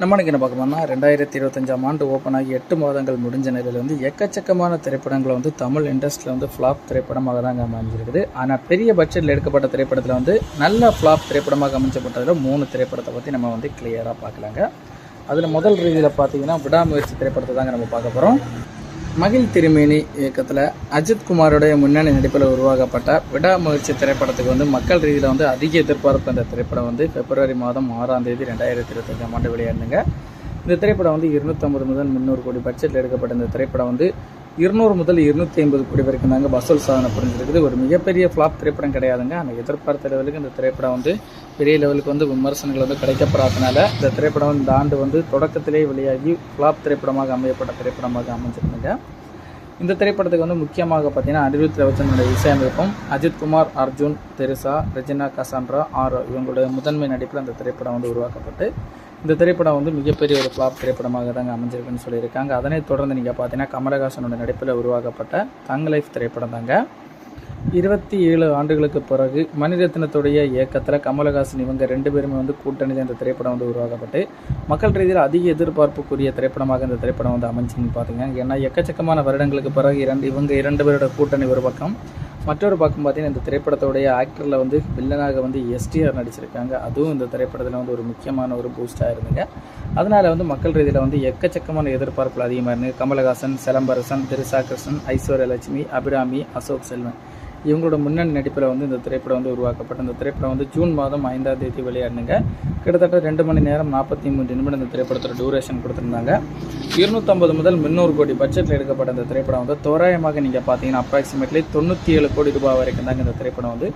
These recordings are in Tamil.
நம்ம இன்னைக்கு என்ன பார்க்க போறோம்னா ரெண்டாயிரத்தி இருபத்தஞ்சாம் ஆண்டு ஓப்பன் ஆகி எட்டு மாதங்கள் முடிஞ்ச நிலையில் வந்து எக்கச்சக்கமான திரைப்படங்களை வந்து தமிழ் இண்டஸ்ட்ரியில் வந்து ஃப்ளாப் திரைப்படமாக தாங்க அமைஞ்சிருக்குது. ஆனால் பெரிய பட்ஜெட்டில் எடுக்கப்பட்ட திரைப்படத்தில் வந்து நல்ல ஃப்ளாப் திரைப்படமாக அமைஞ்சப்பட்டதில் மூணு திரைப்படத்தை பற்றி நம்ம வந்து கிளியராக பார்க்கலாங்க. அதில் முதல் ரீதியில் பார்த்தீங்கன்னா விடாமுயற்சி திரைப்படத்தை தாங்க நம்ம பார்க்க போகிறோம் மகிழ் திருமேனி இயக்கத்தில் அஜித் குமாரோடைய முன்னணி நடிப்பில் உருவாக்கப்பட்ட விடாமுயற்சி திரைப்படத்துக்கு வந்து மக்கள் ரீதியில் வந்து அதிக எதிர்பார்ப்பு அந்த திரைப்படம் வந்து பிப்ரவரி மாதம் ஆறாம் தேதி ரெண்டாயிரத்தி இருபத்தஞ்சாம் ஆண்டு வெளியாடுங்க இந்த திரைப்படம் வந்து இருநூத்தம்பது முதல் முந்நூறு கோடி பட்ஜெட்டில் எடுக்கப்பட்ட இந்த திரைப்படம் வந்து இருநூறு முதல் இருநூத்தி ஐம்பது கோடி வரைக்கும் தாங்க வசூல் சாதனை புரிஞ்சிருக்குது. ஒரு மிகப்பெரிய ஃப்ளாப் திரைப்படம் கிடையாதுங்க. ஆனால் எதிர்பார்த்த லெவலுக்கு இந்த திரைப்படம் வந்து பெரிய லெவலுக்கு வந்து விமர்சனங்கள் வந்து கிடைக்கப்படாதனால இந்த திரைப்படம் இந்த ஆண்டு வந்து தொடக்கத்திலே வெளியாகி ஃப்ளாப் திரைப்படமாக அமையப்பட்ட திரைப்படமாக அமைஞ்சிருந்தாங்க இந்த திரைப்படத்துக்கு வந்து முக்கியமாக பார்த்தீங்கன்னா அனிருத் ரவச்சனுடைய இசையமைப்பும் அஜித் குமார் அர்ஜுன் தெருசா ரெஜினா கசான்ரா ஆர் இவங்களுடைய முதன்மை நடிப்பில் அந்த திரைப்படம் வந்து உருவாக்கப்பட்டு இந்த திரைப்படம் வந்து மிகப்பெரிய ஒரு ஃப்ளாப் திரைப்படமாக தாங்க அமைஞ்சிருக்குன்னு சொல்லியிருக்காங்க. அதனைத் தொடர்ந்து நீங்கள் பார்த்தீங்கன்னா கமலஹாசனோட நடிப்பில் உருவாக்கப்பட்ட தங் லைஃப் திரைப்படம் தாங்க. இருபத்தி ஏழு ஆண்டுகளுக்கு பிறகு மணிரத்னத்துடைய இயக்கத்தில் கமலஹாசன் இவங்க ரெண்டு பேருமே வந்து கூட்டணியில் இந்த திரைப்படம் வந்து உருவாக்கப்பட்டு மக்கள் ரீதியில் அதிக எதிர்பார்ப்புக்குரிய திரைப்படமாக இந்த திரைப்படம் வந்து அமைஞ்சுன்னு பார்த்தீங்க ஏன்னா எக்கச்சக்கமான வருடங்களுக்கு பிறகு இரண்டு இவங்க இரண்டு பேரோட கூட்டணி ஒரு பக்கம். மற்றொரு பக்கம் பார்த்தீங்கன்னா இந்த திரைப்படத்துடைய ஆக்டரில் வந்து வில்லனாக வந்து எஸ்டிஆர் நடிச்சிருக்காங்க. அதுவும் இந்த திரைப்படத்தில் வந்து ஒரு முக்கியமான ஒரு பூஸ்டாக இருந்துங்க. அதனால் வந்து மக்கள் ரீதியில் வந்து எக்கச்சக்கமான எதிர்பார்ப்புகள் அதிகமாக இருந்தது கமலஹாசன் சிலம்பரசன் திருசா கிருஷ்ணன் ஐஸ்வர்யலட்சுமி அபிராமி அசோக் செல்வன். இவங்களோட முன்னணி நடிப்பில் வந்து இந்த திரைப்படம் வந்து உருவாக்கப்பட்ட இந்த திரைப்படம் வந்து ஜூன் மாதம் ஐந்தாம் தேதி வெளியாடுங்க கிட்டத்தட்ட ரெண்டு மணி நேரம் நாற்பத்தி மூன்று நிமிடம் இந்த திரைப்படத்தோட டூரேஷன் கொடுத்துருந்தாங்க. இருநூத்தம்பது முதல் முந்நூறு கோடி பட்ஜெட்டில் எடுக்கப்பட்ட இந்த திரைப்படம் வந்து தோராயமாக நீங்கள் பார்த்தீங்கன்னா அப்ராக்சிமேட்லி தொண்ணூற்றி ஏழு கோடி ரூபாய் வரைக்கும் தாங்க இந்த திரைப்படம் வந்து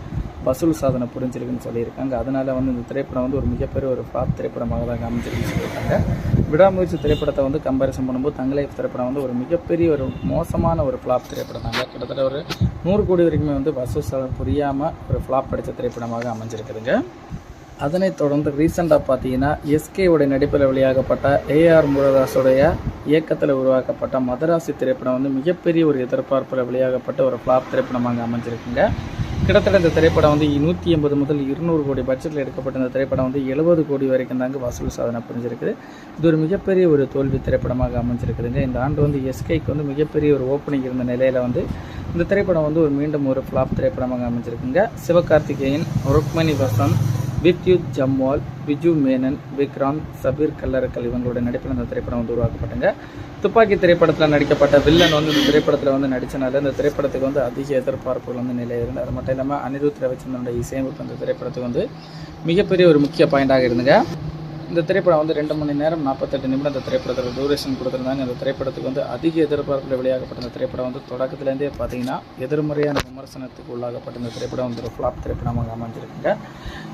வசூல் சாதனை புரிஞ்சிருக்குன்னு சொல்லியிருக்காங்க. அதனால் வந்து இந்த திரைப்படம் வந்து ஒரு மிகப்பெரிய ஒரு ஃப்ளாப் திரைப்படமாக தான் அமைஞ்சிருக்குன்னு சொல்லியிருக்காங்க. விடாமுயற்சி திரைப்படத்தை வந்து கம்பேரிசன் பண்ணும்போது தங்கலைஃப் திரைப்படம் வந்து ஒரு மிகப்பெரிய ஒரு மோசமான ஒரு ஃப்ளாப் திரைப்படம் தாங்க. கிட்டத்தட்ட ஒரு நூறு கோடி வரைக்குமே வந்து வசூல் சாதனை புரியாமல் ஒரு ஃப்ளாப் அடித்த திரைப்படமாக அமைஞ்சிருக்குதுங்க. அதனைத் தொடர்ந்து ரீசெண்டாக பார்த்தீங்கன்னா எஸ்கேவுடைய நடிப்பில் வெளியாகப்பட்ட ஏஆர் முருகதாஸுடைய இயக்கத்தில் உருவாக்கப்பட்ட மதராசி திரைப்படம் வந்து மிகப்பெரிய ஒரு எதிர்பார்ப்பில் வெளியாகப்பட்ட ஒரு ஃப்ளாப் திரைப்படமாக அமைஞ்சிருக்குங்க. கிட்டத்தட்ட இந்த திரைப்படம் வந்து நூற்றி எண்பது முதல் இருநூறு கோடி பட்ஜெட்டில் எடுக்கப்பட்ட இந்த திரைப்படம் வந்து எழுபது கோடி வரைக்கும் தாங்க வசூல் சாதனை புரிஞ்சிருக்குது. இது ஒரு மிகப்பெரிய ஒரு தோல்வி திரைப்படமாக அமைஞ்சிருக்குதுங்க. இந்த ஆண்டு வந்து எஸ்கேக்கு வந்து மிகப்பெரிய ஒரு ஓப்பனிங் இருந்த நிலையில் வந்து இந்த திரைப்படம் வந்து ஒரு மீண்டும் ஒரு ஃப்ளாப் திரைப்படமாக அமைஞ்சிருக்குங்க. சிவகார்த்திகேயன் ருக்மணி வசந்த் வித்யுத் ஜம்வால் விஜு மேனன் விக்ராந்த் சபீர் கல்லரக்கல் இவங்களோட நடிப்பில் இந்த திரைப்படம் வந்து உருவாக்கப்பட்டங்க. துப்பாக்கி திரைப்படத்தில் நடிக்கப்பட்ட வில்லன் வந்து இந்த திரைப்படத்தில் வந்து நடித்தனால இந்த திரைப்படத்துக்கு வந்து அதிக எதிர்பார்ப்புகள் வந்து நிலையிருந்தது அது மட்டும் இல்லாமல் அனிருத் ரவிச்சந்திரனோட இசையமைப்பு இந்த திரைப்படத்துக்கு வந்து மிகப்பெரிய ஒரு முக்கிய பாயிண்டாக இருந்துங்க. இந்த திரைப்படம் வந்து ரெண்டு மணி நேரம் நாற்பத்தெட்டு நிமிடம் இந்த திரைப்படத்தில் டூரேஷன் கொடுத்துருந்தாங்க. இந்த திரைப்படத்துக்கு வந்து அதிக எதிர்பார்ப்பில் வெளியாகப்பட்ட இந்த திரைப்படம் வந்து தொடக்கத்துலேருந்தே பார்த்தீங்கன்னா எதிர்மறையான விமர்சனத்துக்கு உள்ளாகப்பட்ட இந்த திரைப்படம் வந்து ஒரு ஃப்ளாப் திரைப்படமாக அமைஞ்சிருக்குங்க.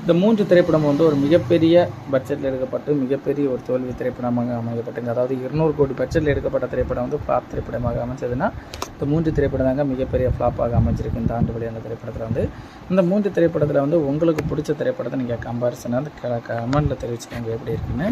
இந்த மூன்று திரைப்படம் வந்து ஒரு மிகப்பெரிய பட்ஜெட்டில் எடுக்கப்பட்டு மிகப்பெரிய ஒரு தோல்வி திரைப்படமாக அமைக்கப்பட்டுங்க அதாவது இருநூறு கோடி பட்ஜெட்டில் எடுக்கப்பட்ட திரைப்படம் வந்து ஃப்ளாப் திரைப்படமாக அமைச்சதுன்னா இந்த மூன்று திரைப்படம் தாங்க மிகப்பெரிய ஃப்ளாப்பாக அமைஞ்சிருக்கு இந்த ஆண்டு வெளியான திரைப்படத்தில் வந்து. இந்த மூன்று திரைப்படத்தில் வந்து உங்களுக்கு பிடிச்ச திரைப்படத்தை நீங்கள் கம்பாரிசனாக வந்து கமெண்ட்டில் தெரிவிச்சுக்கோங்க எப்படி இருக்குன்னு.